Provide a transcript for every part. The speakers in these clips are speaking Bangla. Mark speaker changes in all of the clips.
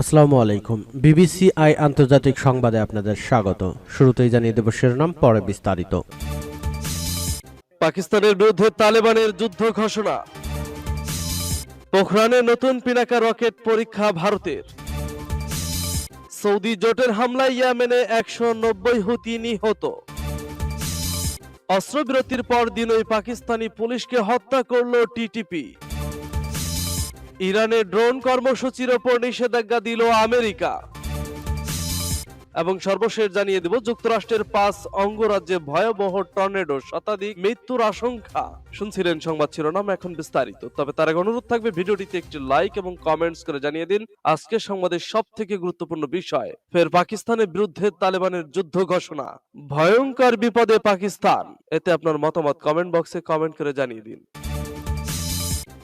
Speaker 1: আসসালামু আলাইকুম। বিবিসি আই আন্তর্জাতিক সংবাদে আপনাদের স্বাগত। শুরুতেই জানিয়ে দেব শিরোনাম, পরে বিস্তারিত।
Speaker 2: পাকিস্তানের বিরুদ্ধে তালেবানের যুদ্ধ ঘোষণা। পোখরানে নতুন পিনাকা রকেট পরীক্ষা ভারতের। সৌদি জোটের হামলায় ইয়েমেনে একশো নব্বই হুতি নিহত। অস্ত্রবিরতির পর দিনই পাকিস্তানি পুলিশকে হত্যা করল টিটিপি। ইরানের ড্রোন কর্মসূচির ওপর নিষেধাজ্ঞা দিল আমেরিকা। এবং সর্বশেষ জানিয়ে দেব, যুক্তরাষ্ট্রের পাঁচ অঙ্গরাজ্যে ভয়াবহ টর্নেডো শতাধিক মৃত্যুর আশঙ্কা। শুনছিলেন সংবাদ শিরোনাম এখন বিস্তারিত। তবে তার আগে অনুরোধ থাকবে, ভিডিওটিতে একটি লাইক এবং কমেন্টস করে জানিয়ে দিন, আজকের সংবাদের সব থেকে গুরুত্বপূর্ণ বিষয়। ফের পাকিস্তানের বিরুদ্ধে তালেবানের যুদ্ধ ঘোষণা। ভয়ঙ্কর বিপদে পাকিস্তান। এতে আপনার মতামত কমেন্ট বক্সে কমেন্ট করে জানিয়ে দিন।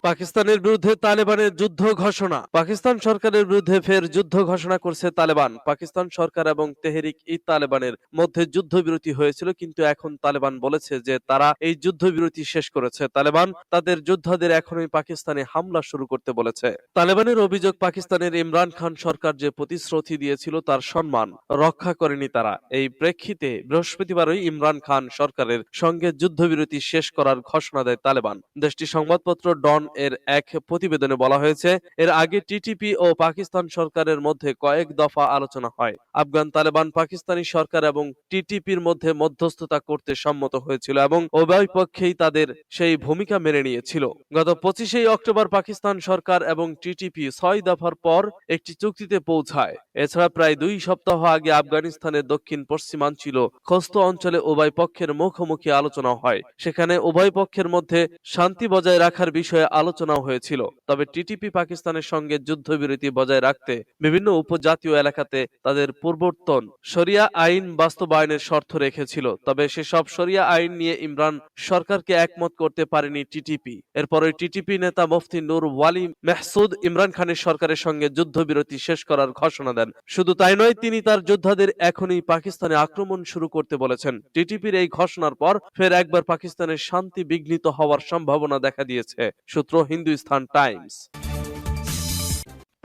Speaker 2: পাকিস্তানের বিরুদ্ধে তালেবানের যুদ্ধ ঘোষণা। পাকিস্তান সরকারের বিরুদ্ধে ফের যুদ্ধ ঘোষণা করছে তালেবান। পাকিস্তান সরকার এবং তেহরিক ই তালেবানের মধ্যে যুদ্ধবিরতি হয়েছিল, কিন্তু এখন তালেবান বলেছে যে তারা এই যুদ্ধবিরতি শেষ করেছে। তালেবান তাদের যোদ্ধাদের এখনই পাকিস্তানে হামলা শুরু করতে বলেছে। তালেবানের অভিযোগ, পাকিস্তানের ইমরান খান সরকার যে প্রতিশ্রুতি দিয়েছিল তার সম্মান রক্ষা করেনি তারা। এই প্রেক্ষিতে বৃহস্পতিবারই ইমরান খান সরকারের সঙ্গে যুদ্ধবিরতি শেষ করার ঘোষণা দেয় তালেবান। দেশটির সংবাদপত্র ডন এর এক প্রতিবেদনে বলা হয়েছে, এর আগে টিটিপি ও পাকিস্তান সরকারের মধ্যে কয়েক দফা আলোচনা হয়। আফগান তালেবান পাকিস্তানি সরকার এবং টিটিপির মধ্যে মধ্যস্থতা করতে সম্মত হয়েছিল এবং উভয় পক্ষেই তাদের সেই ভূমিকা মেনে নিয়েছিল। গত পঁচিশে অক্টোবর পাকিস্তান সরকার এবং টিটিপি ছয় দফার পর একটি চুক্তিতে পৌঁছায়। এছাড়া প্রায় দুই সপ্তাহ আগে আফগানিস্তানের দক্ষিণ পশ্চিমাঞ্চল খস্ত অঞ্চলে উভয় পক্ষের মুখোমুখি আলোচনা হয়। সেখানে উভয় পক্ষের মধ্যে শান্তি বজায় রাখার বিষয়ে আলোচনাও হয়েছিল। তবে টিটিপি পাকিস্তানের সঙ্গে যুদ্ধবিরতি বজায় রাখতে বিভিন্ন উপজাতীয় এলাকাতে তাদের পূর্বর্তন শরিয়া আইন বাস্তবায়নের শর্ত রেখেছিল। তবে সেসব শরিয়া আইন নিয়ে ইমরান সরকারকে একমত করতে পারেনি টিটিপি। এরপরে টিটিপি নেতা মুফতি নূর ওয়ালি মেহসুদ ইমরান খানের সরকারের সঙ্গে যুদ্ধবিরতি শেষ করার ঘোষণা দেন। শুধু তাই নয়, তিনি তার যোদ্ধাদের এখনই পাকিস্তানে আক্রমণ শুরু করতে বলেছেন। টিটিপির এই ঘোষণার পর ফের একবার পাকিস্তানের শান্তি বিঘ্নিত হওয়ার সম্ভাবনা দেখা দিয়েছে। সূত্র হিন্দুস্তান টাইমস।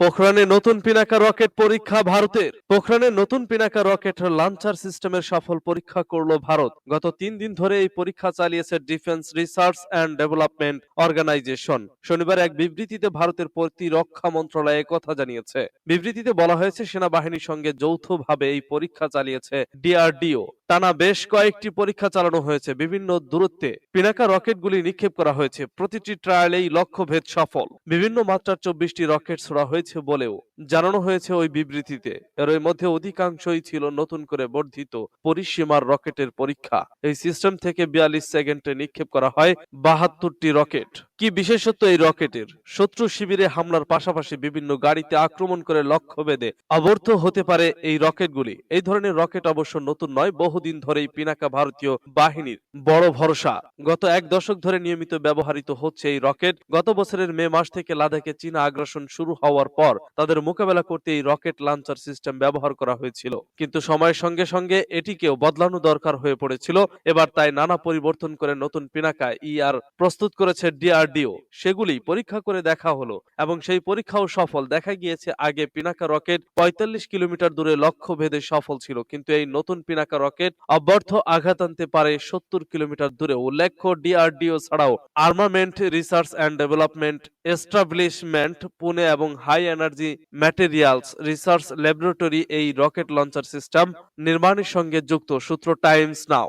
Speaker 2: পোখরানে নতুন পিনাকা রকেট পরীক্ষা ভারতের। পোখরানে নতুন পিনাকা রকেট লঞ্চার সিস্টেমের সফল পরীক্ষা করল ভারত। গত তিন দিন ধরে এই পরীক্ষা চালিয়েছে defence research and development organisation শনিবার এক বিবৃতিতে ভারতের প্রতিরক্ষা মন্ত্রণালয় কথা জানিয়েছে। বিবৃতিতে বলা হয়েছে, সেনাবাহিনীর সঙ্গে যৌথভাবে এই পরীক্ষা চালিয়েছে ডিআরডিও টানা বেশ কয়েকটি পরীক্ষা চালানো হয়েছে, বিভিন্ন দূরত্বে। পিনাকা রকেটগুলি নিক্ষেপ করা হয়েছে। প্রতিটি ট্রায়ালেই লক্ষ্যভেদ সফল। বিভিন্ন মাত্রার চব্বিশটি রকেট ছোড়া হয়েছে বলেও জানানো হয়েছে ওই বিবৃতিতে। এর মধ্যে অধিকাংশই ছিল নতুন করে বর্ধিত পরিসীমার রকেটের পরীক্ষা। এই সিস্টেম থেকে বিয়াল্লিশ সেকেন্ডে নিক্ষেপ করা হয় বাহাত্তরটি রকেট। কি বিশেষত্ব এই রকেটের? শত্রু শিবিরে হামলার পাশাপাশি বিভিন্ন গাড়িতে আক্রমণ করে লক্ষ্য বেঁধে অবর্থ হতে পারে এই রকেটগুলি। এই ধরনের রকেট অবশ্য নতুন নয় বহুদিন ধরেই পিনাকা ভারতীয় বাহিনীর বড় ভরসা। গত এক দশক ধরে নিয়মিত ব্যবহৃত হচ্ছে এই রকেট। গত বছরের মে মাস থেকে লাদাখে চীনা আগ্রাসন শুরু হওয়ার পর তাদের মোকাবেলা করতে এই রকেট লঞ্চার সিস্টেম ব্যবহার করা হয়েছিল। কিন্তু সময়ের সঙ্গে সঙ্গে এটিকেও বদলানো দরকার হয়ে পড়েছিল। এবার তাই নানা পরিবর্তন করে নতুন পিনাকা ইআর প্রস্তুত করেছে ডিআরডিও সেগুলি পরীক্ষা করে দেখা হলো এবং সেই পরীক্ষাও সফল। দেখা গিয়েছে আগে পিনাকা রকেট পঁয়তাল্লিশ কিলোমিটার দূরে লক্ষ্য ভেদে সফল ছিল, কিন্তু এই নতুন পিনাকা রকেট অব্যর্থ আঘাত আনতে পারে সত্তর কিলোমিটার দূরে। উল্লেখ্য ডিআরডিও ছাড়াও armament research and development establishment Pune এবং high energy materials research laboratory এই রকেট লঞ্চার সিস্টেম নির্মাণের সঙ্গে যুক্ত। সূত্র টাইমস নাও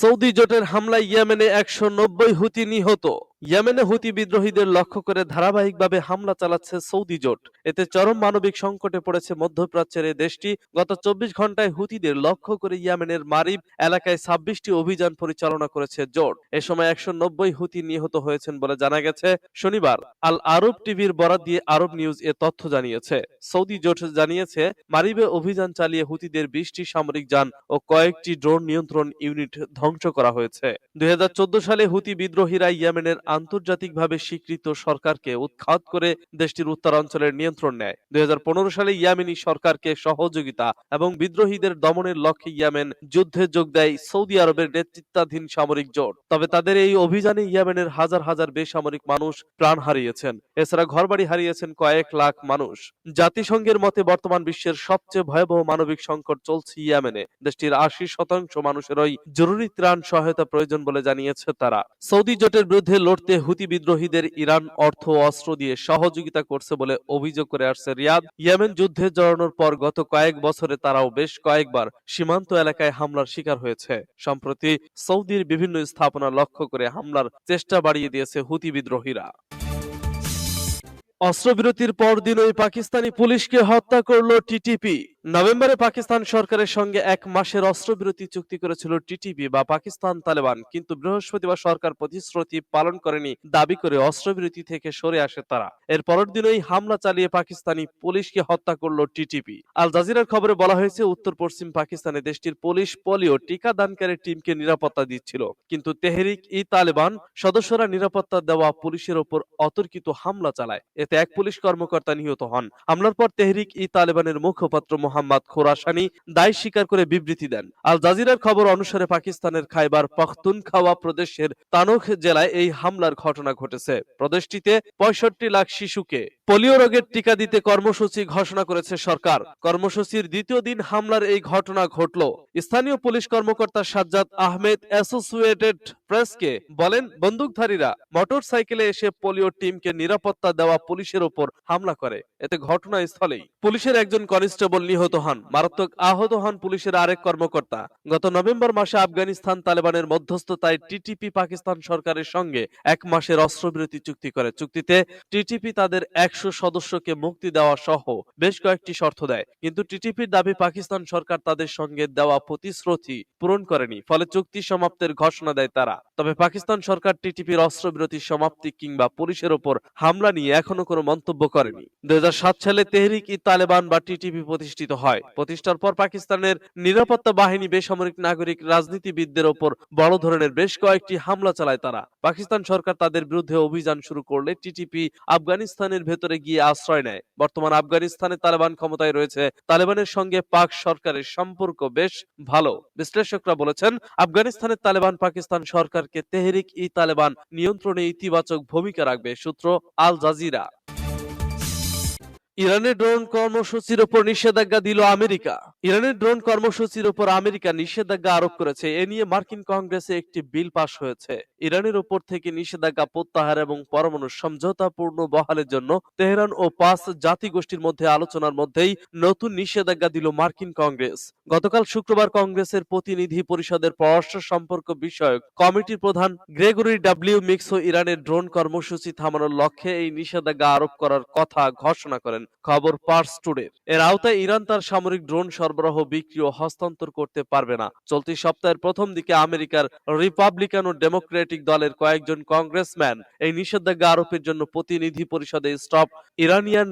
Speaker 2: সৌদি জোটের হামলায় ইয়েমেনে একশো নব্বই হুতি নিহত। ইয়েমেনে হুতি বিদ্রোহীদের লক্ষ্য করে ধারাবাহিকভাবে হামলা চালাচ্ছে সৌদি জোট। এতে চরম মানবিক সংকটে পড়েছে মধ্যপ্রাচ্যের এই দেশটি। গত চব্বিশ ঘন্টায় হুতিদের লক্ষ্য করে ইয়েমেনের মারিব এলাকায় ছাব্বিশটি অভিযান পরিচালনা করেছে জোট। এ সময় একশো নব্বই হুতি নিহত হয়েছেন বলে জানা গেছে। শনিবার আল আরব টিভির বরাত দিয়ে আরব নিউজ এ তথ্য জানিয়েছে। সৌদি জোট জানিয়েছে, মারিবে অভিযান চালিয়ে হুতিদের বিশটি সামরিক যান ও কয়েকটি ড্রোন নিয়ন্ত্রণ ইউনিট ধ্বংস করা হয়েছে। দুই হাজার চোদ্দ সালে হুতি বিদ্রোহীরা ইয়েমেনের আন্তর্জাতিকভাবে স্বীকৃত সরকারকে উৎখাত করে দেশটির উত্তরাঞ্চলের নিয়ন্ত্রণ নেয়। দুই সালে ইয়ামেনি সরকারকে সহযোগিতা এবং বিদ্রোহীদের দমনের লক্ষ্যে ইয়ামেন যুদ্ধে যোগ দেয় সৌদি আরবের নেতৃত্বাধীন সামরিক জোট। তবে তাদের এই অভিযানে ইয়েমেনের হাজার হাজার বেসামরিক মানুষ প্রাণ হারিয়েছেন। এছাড়া ঘরবাড়ি হারিয়েছেন কয়েক লাখ মানুষ। জাতিসংঘের মতে বর্তমান বিশ্বের সবচেয়ে ভয়াবহ মানবিক সংকট চলছে ইয়েমেনে। দেশটির আশি শতাংশ মানুষেরই জরুরি ত্রাণ সহায়তা প্রয়োজন বলে জানিয়েছে তারা। সৌদি জোটের বিরুদ্ধে লড়তে হুতি বিদ্রোহীদের ইরান অর্থ অস্ত্র দিয়ে সহযোগিতা করছে বলে অভিযোগ করে আসছে রিয়াদ। ইয়েমেন যুদ্ধে জড়ানোর পর গত কয়েক বছরে তারাও বেশ কয়েকবার সীমান্ত এলাকায় হামলার শিকার হয়েছে। সম্প্রতি সৌদির বিভিন্ন স্থাপনা লক্ষ্য করে হামলার চেষ্টা বাড়িয়ে দিয়েছে হুতি বিদ্রোহীরা। অস্ত্রবিরতির পরদিনই পাকিস্তানি পুলিশকে হত্যা করল টিটিপি। নভেম্বরে পাকিস্তান সরকারের সঙ্গে এক মাসের অস্ত্রবিরতি চুক্তি করেছিল টিটিপি বা পাকিস্তান তালেবান, কিন্তু বৃহস্পতিবার সরকার প্রতিশ্রুতি পালন করেনি, দাবি করে অস্ত্রবিরতি থেকে সরে আসে তারা। এর পরের দিনই হামলা চালিয়ে পাকিস্তানি পুলিশকে হত্যা করল টিটিপি। আল জাজিরার খবরে বলা হয়েছে উত্তর পশ্চিম পাকিস্তানে দেশটির পুলিশ পোলিও টিকা দানকারী টিমকে নিরাপত্তা দিচ্ছিল, কিন্তু তেহরিক ই তালেবান সদস্যরা নিরাপত্তা দেওয়া পুলিশের ওপর অতর্কিত হামলা চালায়। এতে এক পুলিশ কর্মকর্তা নিহত হন। হামলার পর তেহরিক ই তালেবানের মুখপাত্র মোহাম্মদ খোরাসানি দায় স্বীকার করে বিবৃতি দেন। আল জাজিরার খবর অনুসারে পাকিস্তানের খাইবার পাখতুনখাওয়া প্রদেশের তানোখ জেলায় এই হামলার ঘটনা ঘটেছে। প্রদেশটিতে পঁয়ষট্টি লাখ শিশুকে পোলিও রোগের টিকা দিতে কর্মসূচি ঘোষণা করেছে সরকার। কর্মসূচির দ্বিতীয় দিন হামলার এই ঘটনা ঘটল। স্থানীয় পুলিশ কর্মকর্তা সাজ্জাদ আহমেদ অ্যাসোসিয়েটেড প্রেসকে বলেন, বন্দুকধারীরা মোটর সাইকেলে এসে পোলিও টিমকে নিরাপত্তা দেওয়া পুলিশের ওপর হামলা করে। এতে ঘটনাস্থলেই পুলিশের একজন কনস্টেবল নিহত হন। মারাত্মক আহত হন পুলিশের আরেক কর্মকর্তা। গত নভেম্বর মাসে আফগানিস্তান তালেবানের মধ্যস্থতায় টিটিপি পাকিস্তান সরকারের সঙ্গে এক মাসের অস্ত্রবিরতি চুক্তি করে। চুক্তিতে টিটিপি তাদের একশো সদস্যকে মুক্তি দেওয়া সহ বেশ কয়েকটি শর্ত দেয়। কিন্তু টিটিপির দাবি পাকিস্তান সরকার তাদের সঙ্গে দেওয়া প্রতিশ্রুতি পূরণ করেনি, ফলে চুক্তি সমাপ্তের ঘোষণা দেয় তারা। তবে পাকিস্তান সরকার টিটিপির অস্ত্রবিরতির সমাপ্তি কিংবা পুলিশের ওপর হামলা নিয়ে এখনও কোনো মন্তব্য করেনি। দুই সালে তেহরিক ই তালেবান বা টিটিপি প্রতিষ্ঠিত হয়। প্রতিষ্ঠার পর পাকিস্তানের নিরাপত্তা বাহিনী বেসামরিক নাগরিক রাজনীতিবিদদের ওপর বড় ধরনের বেশ কয়েকটি হামলা চালায় তারা। পাকিস্তান সরকার তাদের বিরুদ্ধে অভিযান শুরু করলে টিটিপি আফগানিস্তানের ভেতরে গিয়ে আশ্রয় নেয়। বর্তমান আফগানিস্তানে তালেবান ক্ষমতায় রয়েছে। তালেবানের সঙ্গে পাক সরকারের সম্পর্ক বেশ ভালো। বিশ্লেষকরা বলেছেন, আফগানিস্তানের তালেবান পাকিস্তান সরকারকে তেহরিক ই তালেবান নিয়ন্ত্রণে ইতিবাচক ভূমিকা রাখবে সূত্র আল জাজিরা। ইরানের ড্রোন কর্মসূচির উপর নিষেধাজ্ঞা দিল আমেরিকা। ইরানের ড্রোন কর্মসূচির উপর আমেরিকা নিষেধাজ্ঞা আরোপ করেছে। এ নিয়ে মার্কিন কংগ্রেসে একটি বিল পাশ হয়েছে। ইরানের উপর থেকে নিষেধাজ্ঞা প্রত্যাহার এবং পরমাণু সমঝোতাপূর্ণ বহালের জন্য তেহরান ও পাঁচ জাতিগোষ্ঠীর মধ্যে আলোচনার মধ্যেই নতুন নিষেধাজ্ঞা দিল মার্কিন কংগ্রেস। গতকাল শুক্রবার কংগ্রেসের প্রতিনিধি পরিষদের পররাষ্ট্র সম্পর্ক বিষয়ক কমিটির প্রধান গ্রেগরি ডাব্লিউ মিক্সো ইরানের ড্রোন কর্মসূচি থামানোর লক্ষ্যে এই নিষেধাজ্ঞা আরোপ করার কথা ঘোষণা করেন। খবর পার্স টুডের এর আওতায় ইরান তার সামরিক ড্রোন সরবরাহ, বিক্রি ও হস্তান্তর করতে পারবে না। চলতি সপ্তাহের প্রথম দিকে আমেরিকার রিপাবলিকান ও ডেমোক্রেটিক দলের কয়েকজন কংগ্রেসম্যান এই নিষেধাজ্ঞা আরোপের জন্য প্রতিনিধি পরিষদে stop Iranian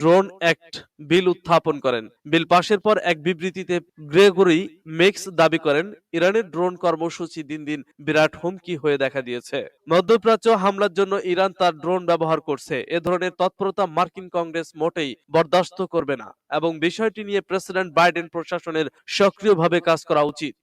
Speaker 2: drone act bill উত্থাপন করেন। বিল পাশের পর এক বিবৃতিতে গ্রেগরি মেক্স দাবি করেন, ইরানের ড্রোন কর্মসূচি দিন দিন বিরাট হুমকি হয়ে দেখা দিয়েছে। মধ্যপ্রাচ্য হামলার জন্য ইরান তার ড্রোন ব্যবহার করছে। এ ধরনের তৎপরতা মার্কিন কংগ্রেস মোটেই বরদাস্ত করবে না। এবং বিষয়টি নিয়ে প্রেসিডেন্ট বাইডেন প্রশাসনের সক্রিয়ভাবে কাজ করা উচিত।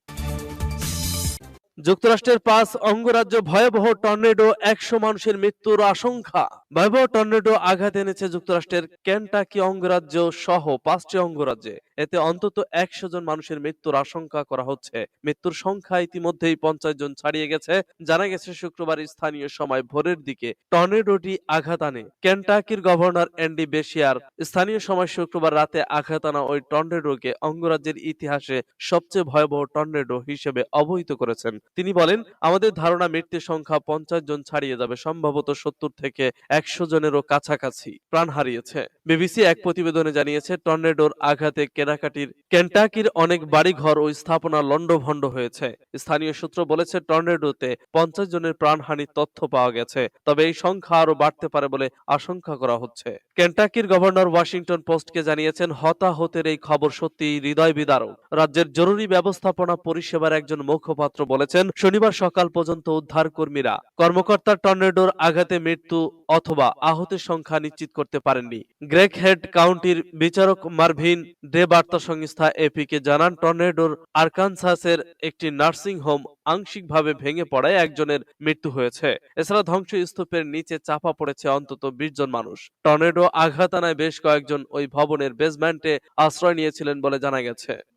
Speaker 2: যুক্তরাষ্ট্রের পাঁচ অঙ্গরাজ্য ভয়াবহ টর্নেডো একশো মানুষের মৃত্যুর আশঙ্কা। ভয়াবহ টর্নেডো আঘাত এনেছে যুক্তরাষ্ট্রের কেন্টাকি অঙ্গরাজ্য সহ পাঁচটি অঙ্গরাজ্যে। এতে অন্তত একশো জন মানুষের মৃত্যুর আশঙ্কা করা হচ্ছে। মৃত্যুর সংখ্যা ইতিমধ্যেই পঞ্চাশ জন ছাড়িয়ে গেছে। জানা গেছে, শুক্রবার স্থানীয় সময় ভোরের দিকে টর্নেডোটি আঘাত আনে। কেন্টাকির গভর্নর অ্যান্ডি বেশিয়ার স্থানীয় সময় শুক্রবার রাতে আঘাত আনা ওই টর্নেডোকে অঙ্গরাজ্যের ইতিহাসে সবচেয়ে ভয়াবহ টর্নেডো হিসেবে অবহিত করেছেন। তিনি বলেন, আমাদের ধারণা মৃত্যুর সংখ্যা পঞ্চাশ জন ছাড়িয়ে যাবে, সম্ভবত সত্তর থেকে একশো জনেরও কাছাকাছি প্রাণ হারিয়েছে। বিবিসি এক প্রতিবেদনে জানিয়েছে, টর্নেডোর আঘাতে কেরালা এলাকাটির কেন্টাকির অনেক বাড়িঘর ও স্থাপনা লণ্ডভণ্ড হয়েছে। স্থানীয় সূত্র বলেছে, টর্নেডোতে পঞ্চাশ জনের প্রাণহানির তথ্য পাওয়া গেছে, তবে এই সংখ্যা আরও বাড়তে পারে বলে আশঙ্কা করা হচ্ছে। কেন্টাকির গভর্নর ওয়াশিংটন পোস্টকে জানিয়েছেন, হতাহতের এই খবর সত্যি হৃদয় বিদারক রাজ্যের জরুরি ব্যবস্থাপনা পরিষেবার একজন মুখপাত্র বলেছেন শনিবার সকাল পর্যন্ত উদ্ধার কর্মীরা কর্মকর্তা টর্নেডোর আঘাতে মৃত্যু অথবা আহতের সংখ্যা নিশ্চিত করতে পারেননি। গ্রেক হেড কাউন্টির বিচারক মার্ভিন ডে বার্তা সংস্থা এপিকে জানান, টর্নেডোর আরকানসাসের একটি নার্সিং হোম আংশিকভাবে ভেঙে পড়ায় একজনের মৃত্যু হয়েছে। এছাড়া ধ্বংসস্তূপের নিচে চাপা পড়েছে অন্তত বিশ জন মানুষ। টর্নেডো আঘাত আনায় বেশ কয়েকজন ওই ভবনের বেসমেন্টে আশ্রয় নিয়েছিলেন বলে জানা গেছে।